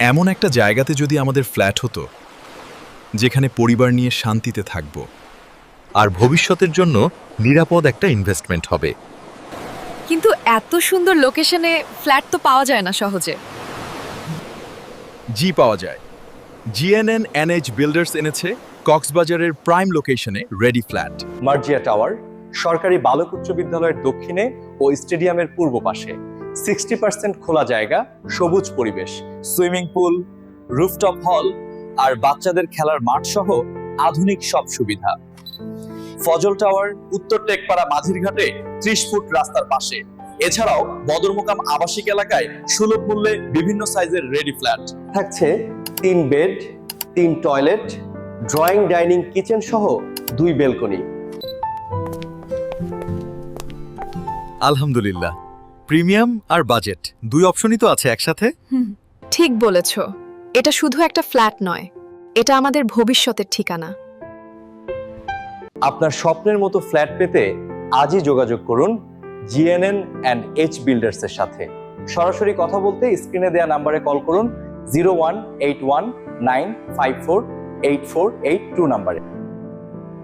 এমন একটা জায়গাতে যদি আমাদের ফ্ল্যাট হতো যেখানে পরিবার নিয়ে শান্তিতে থাকব আর ভবিষ্যতের জন্য নিরাপদ একটা ইনভেস্টমেন্ট হবে। কিন্তু এত সুন্দর লোকেশনে ফ্ল্যাট তো পাওয়া যায় না সহজে। জি পাওয়া যায়। জিএনএন এনএইচ বিল্ডার্স এনেছে কক্সবাজারের প্রাইম লোকেশনে রেডি ফ্ল্যাট মার্জিয়া টাওয়ার সরকারি বালক উচ্চ বিদ্যালয়ের দক্ষিণে ও স্টেডিয়ামের পূর্ব পাশে। সিক্সটি পার্সেন্ট খোলা জায়গা, সবুজ পরিবেশ, সুইমিং পুল, রুফটপ হল আর বাচ্চাদের খেলার মাঠ সহ আধুনিক সব সুবিধা। ফজল টাওয়ার, উত্তর টেকপাড়া মাঝিরঘাটে ত্রিশ ফুট রাস্তার পাশে। এছাড়াও বদরমোকাম আবাসিক এলাকায় সুলভ মূল্যে বিভিন্ন সাইজের রেডি ফ্ল্যাট থাকছে তিন বেড তিন টয়লেট ড্রয়িং ডাইনিং কিচেন সহ দুই বেলকনি আলহামদুলিল্লাহ। প্রিমিয়াম আর বাজেট দুই অপশনই তো আছে একসাথে। ঠিক বলেছ। এটা শুধু একটা ফ্ল্যাট নয় এটা আমাদের ভবিষ্যতের ঠিকানা। আপনার স্বপ্নের মতো ফ্ল্যাট পেতে আজই যোগাযোগ করুন জিএনএন অ্যান্ড এইচ বিল্ডার্স এর সাথে। সরাসরি কথা বলতে স্ক্রিনে দেওয়া নাম্বারে কল করুন zero one eight one nine five four eight four eight two নাম্বারে।